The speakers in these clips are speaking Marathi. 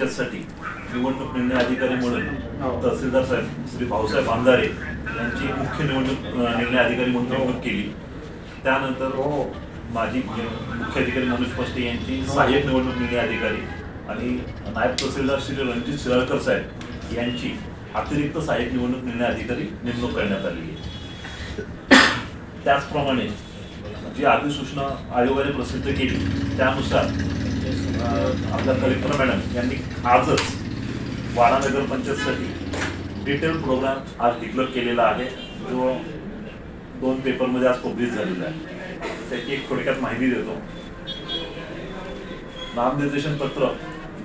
पंचायतसाठी निवडणूक निर्णय अधिकारी म्हणून तहसीलदार साहेब श्री भाऊसाहेब आमदारे यांची मुख्य निवडणूक निर्णय अधिकारी म्हणून निवडणूक केली. त्यानंतर माजी मुख्य अधिकारी मनोज पष्टे यांची सहाय्यक निवडणूक निर्णय अधिकारी आणि नायब तहसीलदार श्री रणजित शिराळकर साहेब यांची अतिरिक्त सहाय्यक निवडणूक निर्णय अधिकारी नेमणूक करण्यात आलेली आहे. त्याचप्रमाणे जी अधिसूचना आयोगाने प्रसिद्ध केली त्यानुसार आपल्या कलेक्टर मॅडम यांनी आजच वाडा नगरपंचायतसाठी डिटेल प्रोग्राम आज डिक्लेअर केलेला आहे. जो दोन पेपरमध्ये आज पब्लिश झालेला आहे. त्याची एक थोडक्यात माहिती देतो. नामनिर्देशन पत्र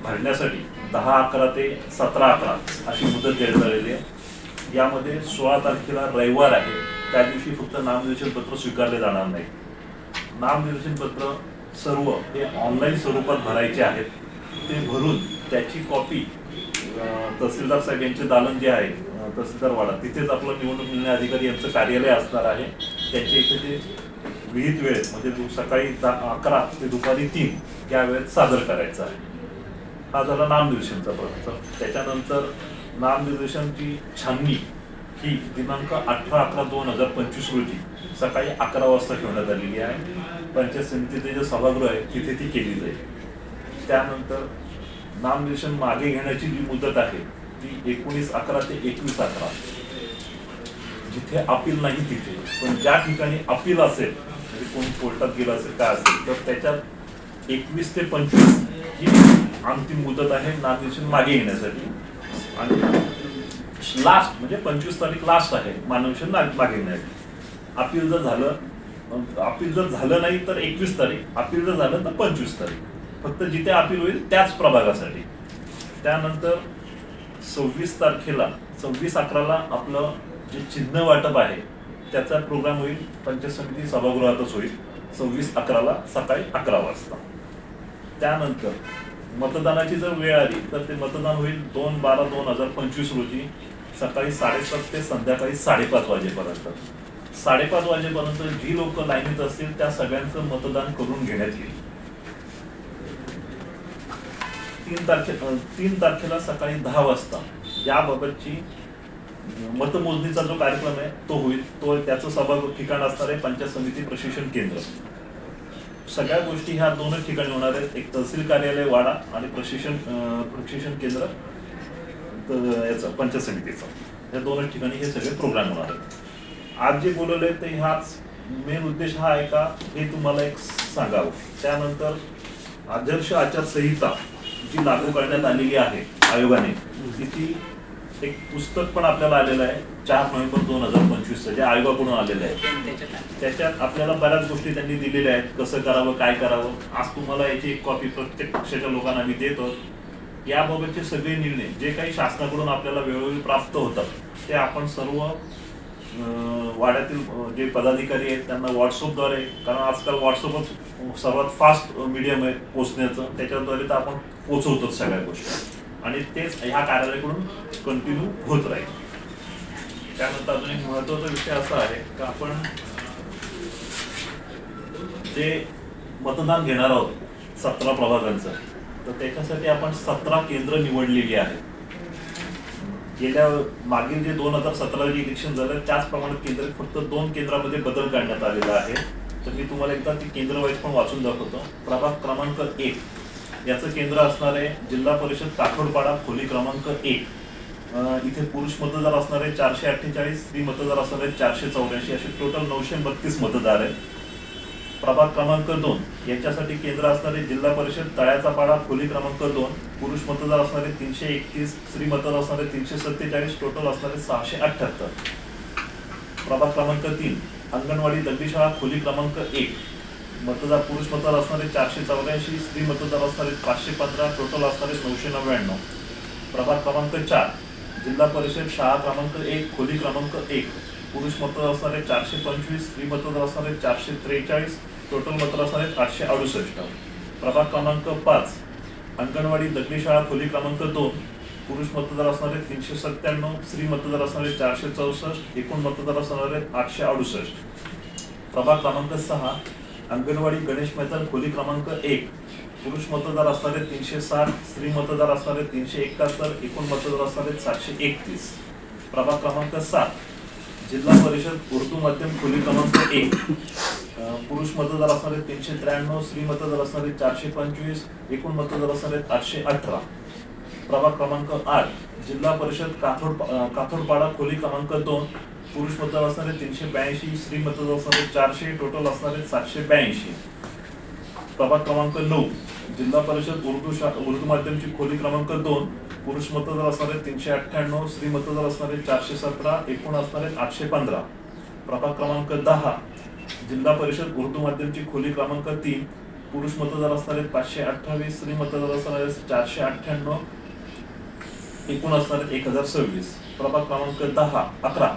भरण्यासाठी दहा अकरा ते सतरा अकरा अशी मुदत देण्यात झालेली आहे. यामध्ये सोळा तारखेला रविवार आहे. त्या दिवशी फक्त नामनिर्देशन पत्र स्वीकारले जाणार नाही. नामनिर्देशन पत्र सर्व हे ऑनलाईन स्वरूपात भरायचे आहेत. ते भरून त्याची कॉपी तहसीलदार साहेब यांचे दालन जे आहे तहसीलदार वाडा तिथेच आपलं निवडणूक निर्णय अधिकारी यांचं कार्यालय असणार आहे. त्यांच्या इथे ते विहित वेळेत म्हणजे दु- सकाळी दहा अकरा ते दुपारी तीन या वेळेत सादर करायचं आहे. हा झाला नामनिर्देशनचा प्रश्न. त्याच्यानंतर नामनिर्देशनची छाननी ही दिनांक अठरा अकरा दोन हजार पंचवीस रोजी सकाळी अकरा वाजता ठेवण्यात आलेली आहे. पंचायत समितीचे जे सभागृह आहे तिथे ती केली जाईल. त्यानंतर नामनिर्देशन मागे घेण्याची जी मुदत आहे ती एकोणीस अकरा ते एकवीस अकरा. जिथे अपील नाही तिथे पण ज्या ठिकाणी अपील असेल म्हणजे कोण कोर्टात गेलं असेल काय असेल तर त्याच्यात एकवीस ते पंचवीस ही अंतिम मुदत आहे नामनिर्देशन मागे घेण्यासाठी. आणि लास्ट म्हणजे पंचवीस तारीख लास्ट आहे. मानवशन मागे नाही अपील जर झालं अपील जर झालं नाही तर एकवीस तारीख. अपील जर झालं तर पंचवीस तारीख. फक्त जिथे अपील होईल त्याच प्रभागासाठी. त्यानंतर सव्वीस तारखेला सव्वीस अकराला आपलं जे चिन्ह वाटप आहे त्याचा प्रोग्राम होईल. पंचायत समिती सभागृहातच होईल. सव्वीस अकराला सकाळी अकरा वाजता. त्यानंतर मतदानाची जर वेळ आली तर ते मतदान होईल दोन बारा दोन हजार पंचवीस रोजी. सकाळी साडेसात ते संध्याकाळी साडेपाच वाजेपर्यंत. साडेपाच वाजेपर्यंत जी लोक लाईनीत असतील त्या सगळ्यांचं मतदान करून घेण्यात येईल. तीन तारखे तीन तारखेला सकाळी दहा वाजता याबाबतची मतमोजणीचा जो कार्यक्रम आहे तो होईल. तो त्याचं सभा ठिकाण असणार आहे पंचायत समिती प्रशिक्षण केंद्र. सगळ्या गोष्टी ह्या दोनच ठिकाणी होणार आहेत. एक तहसील कार्यालय वाडा आणि प्रशिक्षण प्रशिक्षण केंद्र. याचं पंचायत समितीचं या दोनच ठिकाणी हे सगळे प्रोग्राम होणार आहेत. आज जे बोलवलंय ते ह्याच मेन उद्देश हा आहे का? हे तुम्हाला एक सांगावं. त्यानंतर आदर्श आचारसंहिता जी लागू करण्यात आलेली आहे आयोगाने तिची एक पुस्तक पण आपल्याला आलेलं आहे. चार नोव्हेंबर दोन हजार पंचवीसचं जे आयोगाकडून आलेलं आहे. त्याच्यात आपल्याला बऱ्याच गोष्टी त्यांनी दिलेल्या आहेत. कसं करावं काय करावं आज तुम्हाला याची एक कॉपी प्रत्येक पक्षाच्या लोकांना मी देतो. याबाबतचे सगळे निर्णय जे काही शासनाकडून आपल्याला वेळोवेळी प्राप्त होतात ते आपण सर्व वाड्यातील जे पदाधिकारी आहेत त्यांना व्हॉट्सअपद्वारे कारण आजकाल व्हॉट्सअपच सर्वात फास्ट मीडियम आहे पोचण्याचं त्याच्याद्वारे तर आपण पोचवतो सगळ्या गोष्टी. आणि तेच ह्या कार्यालयाकडून कंटिन्यू होत राहील. त्यानंतर अजून एक महत्त्वाचा विषय असा आहे की आपण जे मतदान घेणार आहोत सतरा प्रभागांचं तर त्याच्यासाठी आपण सतरा केंद्र निवडलेली आहेत. गेल्या मागील जे दोन हजार सतरा जे इलेक्शन झालं त्याचप्रमाणे केंद्र फक्त दोन केंद्रामध्ये बदल करण्यात आलेला आहे. तर मी तुम्हाला एकदा ती केंद्र वाईज पण वाचून दाखवतो. प्रभाग क्रमांक एक. याचं केंद्र असणार आहे जिल्हा परिषद काठोडपाडा खोली क्रमांक एक. इथे पुरुष मतदार असणार आहे चारशे अठ्ठेचाळीस स्त्री मतदार असणार चारशे चौऱ्याऐंशी. असे टोटल नऊशे बत्तीस मतदार आहेत. प्रभाग क्रमांक दोन. यांच्यासाठी केंद्र असणारे जिल्हा परिषद तळ्याचा पाडा खोली क्रमांक दोन. पुरुष मतदार असणारे तीनशे एकतीस स्त्री मतदार असणारे तीनशे सत्तेचाळीस टोटल असणारे सहाशे अठ्ठ्याहत्तर प्रभाग क्रमांक तीन. अंगणवाडी दगडीशाळा खोली क्रमांक एक. मतदार पुरुष मतदार असणारे चारशे चौऱ्याऐंशी स्त्री मतदार असणारे पाचशे पंधरा टोटल असणारे नऊशे नव्याण्णव. प्रभाग क्रमांक चार. जिल्हा परिषद शाळा क्रमांक एक खोली क्रमांक एक. पुरुष मतदार असणारे चारशे पंचवीस स्त्री मतदार असणारे चारशे त्रेचाळीस टोटल मतदार असणारे आठशे अडुसष्ट. प्रभाग क्रमांक पाच अंगणवाडी दगडी शाळा खोली क्रमांक दोन पुरुष मतदार असणारे तीनशे सत्त्याण्णव स्त्री मतदार असणारे चारशे चौसष्ट एकूण मतदार असणारे आठशे अडुसष्ट. प्रभाग क्रमांक सहा अंगणवाडी गणेश मैदान खोली क्रमांक एक पुरुष मतदार असणारे तीनशे साठ स्त्री मतदार असणारे तीनशे एकाहत्तर एकूण मतदार असणारे सातशे एकतीस. प्रभाग क्रमांक सात जिल्हा परिषद उर्दू माध्यम खोली क्रमांक एक पुरुष मतदार असणारे तीनशे त्र्याण्णव स्त्री मतदार असणारे चारशे पंचवीस एकूण मतदार असणारे आठशे अठरा. प्रभाग क्रमांक आठ जिल्हा परिषद काथोड काथोडपाडा खोली क्रमांक दोन पुरुष मतदार असणारे तीनशे ब्याऐंशी स्त्री मतदार असणारे चारशे टोटल असणारे सातशे ब्याऐंशी. प्रभाग क्रमांक नऊ जिल्हा परिषद उर्दू शा उर्दू माध्यमची खोली क्रमांक दोन पुरुष मतदार असणारे तीनशे अठ्ठ्याण्णव स्त्री मतदार असणारे चारशे सतरा एकूण असणारे आठशे पंधरा. प्रभाग क्रमांक दहा जिल्हा परिषद उर्दू माध्यमची खोली क्रमांक तीन पुरुष मतदार असणारे पाचशे अठ्ठावीस स्त्री मतदार असणारे चारशे अठ्ठ्याण्णव एकूण असणारे एक हजार सव्वीस. प्रभाग क्रमांक दहा अकरा.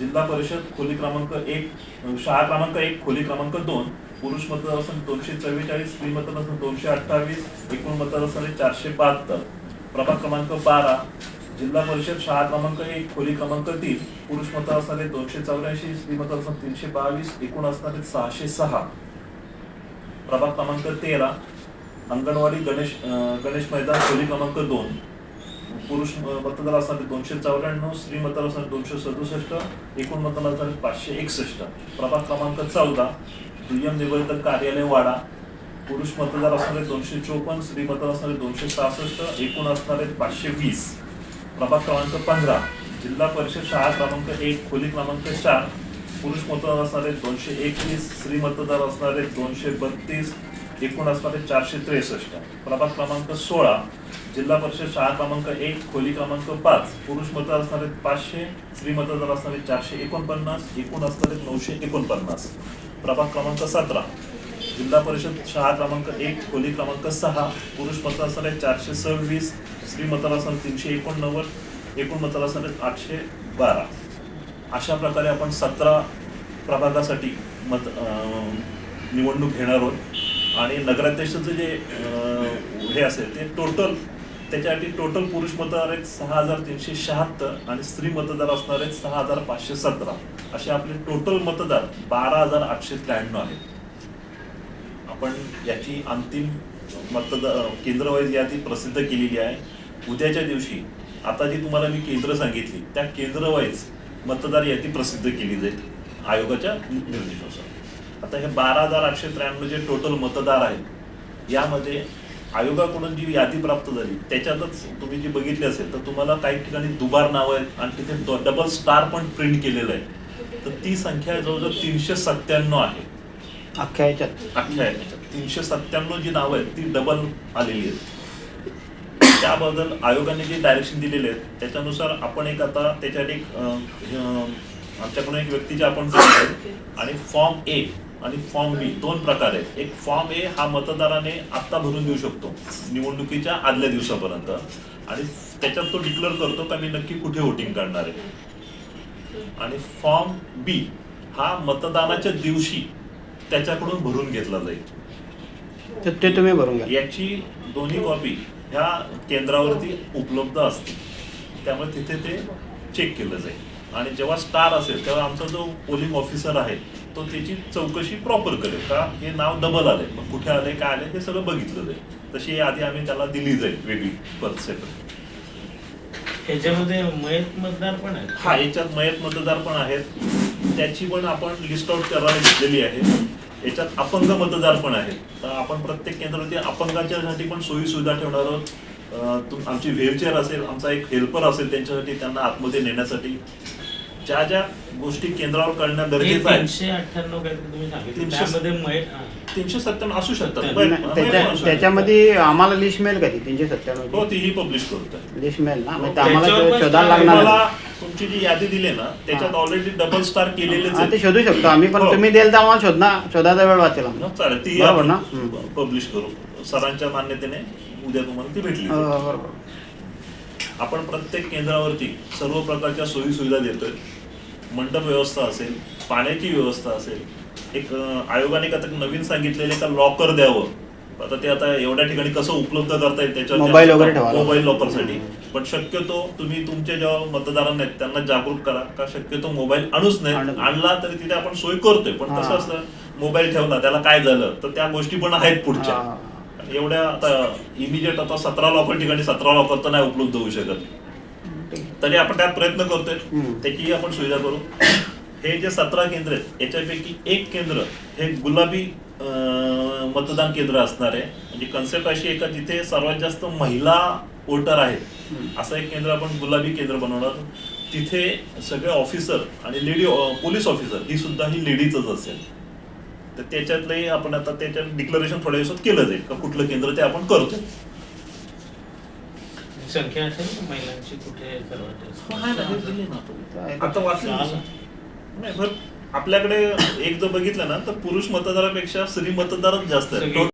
जिल्हा परिषद खोली क्रमांक एक शाळा क्रमांक एक खोली क्रमांक दोन पुरुष मतदार असून दोनशे चव्वेचाळीस स्त्री मतदार असून दोनशे अठ्ठावीस एकूण मतदार असणारे चारशे बहात्तर. प्रभाग क्रमांक बारा जिल्हा परिषद शाळा क्रमांक एक खोली क्रमांक तीन पुरुष मतदार असणारे दोनशे चौऱ्याऐंशी स्त्री मत असणारे तीनशे बावीस एकूण असणारे सहाशे सहा. प्रभाग क्रमांक तेरा अंगणवाडी गणेश गणेश मैदान खोली क्रमांक दोन. पुरुष मतदार असणारे दोनशे चौऱ्याण्णव स्त्री मतदार असणारे दोनशे सदुसष्ट एकूण मतदार असणारे पाचशे एकसष्ट. प्रभाग क्रमांक चौदा दुय्यम निबंधक कार्यालय वाडा. पुरुष मतदार असणारे दोनशे चोपन्न स्त्री मतदार असणारे दोनशे सहासष्ट एकूण असणारे पाचशे वीस. प्रभाग क्रमांक पंधरा जिल्हा परिषद शाळा क्रमांक एक खोली क्रमांक चार पुरुष मतदार असणारे दोनशे एकवीस स्त्री मतदार असणारे दोनशे बत्तीस एकूण असणारे चारशे त्रेसष्ट. प्रभाग क्रमांक सोळा जिल्हा परिषद शाळा क्रमांक एक खोली क्रमांक पाच पुरुष मतदार असणारे पाचशे स्त्री मतदार असणारे चारशे एकोणपन्नास एकूण असणारे नऊशे एकोणपन्नास. प्रभाग क्रमांक सतरा जिल्हा परिषद शाळा क्रमांक एक खोली क्रमांक सहा पुरुष मतदारसंघ चारशे सव्वीस स्त्री मतदार तीनशे एकोणनव्वद एकूण मतदार आठशे बारा. अशा प्रकारे आपण सतरा प्रभागासाठी मत निवडणूक घेणार आहोत. आणि नगराध्यक्षाचं जे हे असेल ते टोटल त्याच्यासाठी टोटल पुरुष मतदार आहेत सहा हजार तीनशे शहात्तर आणि स्त्री मतदार असणार आहेत सहा हजार पाचशे सतरा. असे आपले टोटल मतदार बारा हजार आठशे त्र्याण्णव आहेत. आपण याची अंतिम मतदार केंद्रवाईज यादी प्रसिद्ध केलेली आहे. उद्याच्या दिवशी आता जी तुम्हाला मी केंद्र सांगितली त्या केंद्रवाईज मतदार यादी प्रसिद्ध केली जाईल आयोगाच्या निर्देशानुसार. आता हे बारा हजार आठशे त्र्याण्णव जे टोटल मतदार आहेत यामध्ये आयोगाकडून जी यादी प्राप्त झाली त्याच्यातच तुम्ही जी बघितली असेल तर तुम्हाला काही ठिकाणी दुबार नाव आहेत आणि तिथे डबल स्टार पण प्रिंट केलेलं आहे. तर ती संख्या जवळजवळ तीनशे सत्त्याण्णव आहे. अख्ख्या याच्यात अख्ख्या याच्यात तीनशे सत्त्याण्णव जी नावं आहेत ती डबल आलेली आहेत. त्याबद्दल आयोगाने जे डायरेक्शन दिलेले आहेत त्याच्यानुसार आपण एक आता त्याच्यात एक आमच्याकडून एक व्यक्तीचे आपण आणि फॉर्म ए आणि फॉर्म बी दोन प्रकार आहेत. एक फॉर्म ए हा मतदाराने आत्ता भरून देऊ शकतो निवडणुकीच्या आदल्या दिवसापर्यंत. आणि त्याच्यात तो डिक्लेअर करतो का मी नक्की कुठे वोटिंग करणार आहे. आणि फॉर्म बी हा मतदानाच्या दिवशी त्याच्याकडून भरून घेतला जाईल. तर ते तुम्ही भरून घ्या. याची दोन्ही कॉपी ह्या केंद्रावरती उपलब्ध असतील. त्यामुळे तिथे ते चेक केलं जाईल. आणि जेव्हा स्टार असेल तेव्हा आमचा जो पोलिंग ऑफिसर आहे तो त्याची चौकशी प्रॉपर करेल. का हे नाव डबल आले मग कुठे आले काय आले हे सगळं बघितलं जाईल. तशी आधी आम्ही त्याला दिली जाईल वेगळी परत सेपरेट याच्यामध्ये मयत मतदार पण आहेत. हा याच्यात मयत मतदार पण आहेत. त्याची पण आपण लिस्ट आउट करायला घेतलेली आहे. याच्यात अपंग मतदार पण आहेत. तर आपण प्रत्येक केंद्रावरती अपंगांच्यासाठी पण सोयी सुविधा ठेवणार आहोत. तुम- आमची व्हीलचेअर असेल आमचा एक हेल्पर असेल त्यांच्यासाठी त्यांना आतमध्ये नेण्यासाठी. ज्या ज्या गोष्टी केंद्रावर करणं हे गरजेचं आहे तीनशे अठ्ठ्याण्णव काहीतरी तुम्ही सांगितलं तीनशे- त्यामध्ये मयत हा. तीनशे सत्त्याण्णव असू शकतात नाही, त्याच्या- पण. त्याच्यामध्ये आम्हाला लिस्ट मिळेल का ती तीनशे हो सत्त्याण्णव तीही पब्लिश करतोय लिस्ट मिळेल ना मग हो, ते आम्हाला त्याच्यावर ते पण शोधायला काय लागणार तुम्हाला आहे. तुमची जी यादी दिली ना त्याच्यात. ऑलरेडी डबल स्टार केलेलेच हा, ते आहे शोधू शकतो आम्ही पण हो. तुम्ही द्याल तर आम्हाला शोधना शोधायचा वेळ वाचेल आम्हाला. ना, चालेल ती बरोबर आपण? हम्म. पब्लिश करू सरांच्या मान्यतेने उद्या तुम्हाला ती भेटली हो, हो, बरोबर आपण प्रत्येक केंद्रावरती सर्व प्रकारच्या सोयी सुविधा देतोय मंडप व्यवस्था असेल पाण्याची व्यवस्था असेल एक आयोगाने का नवीन सांगितलेले का लॉकर द्यावं आता ते आता एवढ्या ठिकाणी कसं उपलब्ध करता येईल त्याच्यावर मोबाईल. मोबाईल लॉकरसाठी पण शक्यतो तुम्ही तुमच्या जेव्हा मतदारांना आहेत त्यांना जागरूक करा का शक्यतो मोबाईल आणूच नाही आणू. आणला तरी तिथे आपण सोय करतोय पण कसं. असतं मोबाईल ठेवला त्याला काय झालं तर त्या गोष्टी पण आहेत पुढच्या. एवढ्या आता इमिजिएट आता सतरा लॉकर ठिकाणी सतरा लॉकर तर नाही उपलब्ध होऊ शकत तरी आपण त्यात प्रयत्न करतोय. त्याची आपण सुविधा करू. हे जे सतरा केंद्र आहेत याच्यापैकी एक केंद्र हे गुलाबी मतदान केंद्र असणार. आहे म्हणजे कन्सेप्ट अशी आहे का जिथे सर्वात जास्त महिला वोटर आहेत असं एक केंद्र आपण गुलाबी केंद्र बनवणार तिथे सगळे ऑफिसर आणि लेडी पोलीस ऑफिसर ही सुद्धा ही लेडीजच असेल. तर त्याच्यातलंही आपण आता त्याच्यात डिक्लरेशन थोड्या दिवसात केलं जाईल का? कुठलं केंद्र ते आपण करतो संख्या असेल ना. महिलांची कुठे जास्त आता वाचलं ना. नाही, बरं, आपल्याकडे एक जर बघितलं ना तर पुरुष मतदारापेक्षा स्त्री मतदारच जास्त आहे.